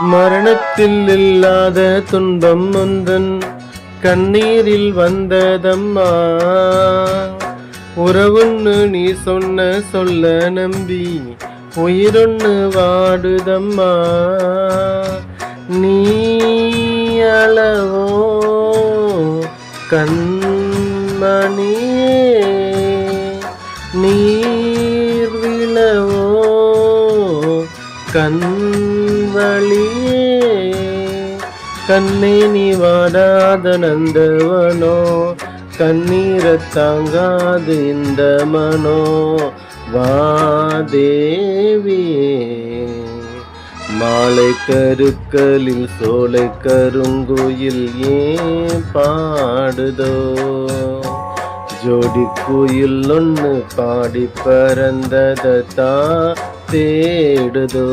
மரணத்தில் இல்லாத துன்பம் ஒன்றன் கண்ணீரில் வந்ததம்மா. உறவுன்னு நீ சொன்ன சொல்ல நம்பி உயிரொன்னு வாடுதம்மா. நீ அளவோ கண்மணியே நீர் விழவோ கண்வழியே. கண்ணே நீ வாடாத நந்தவனோ கண்ணீரை தாங்காது இந்த மனோ. வாதேவியே மாலை கருக்களில் சோலை கருங்குயில் ஏன் பாடுதோ? ஜோடி குயில் ஒன்று பாடி பறந்ததை తేడుదో.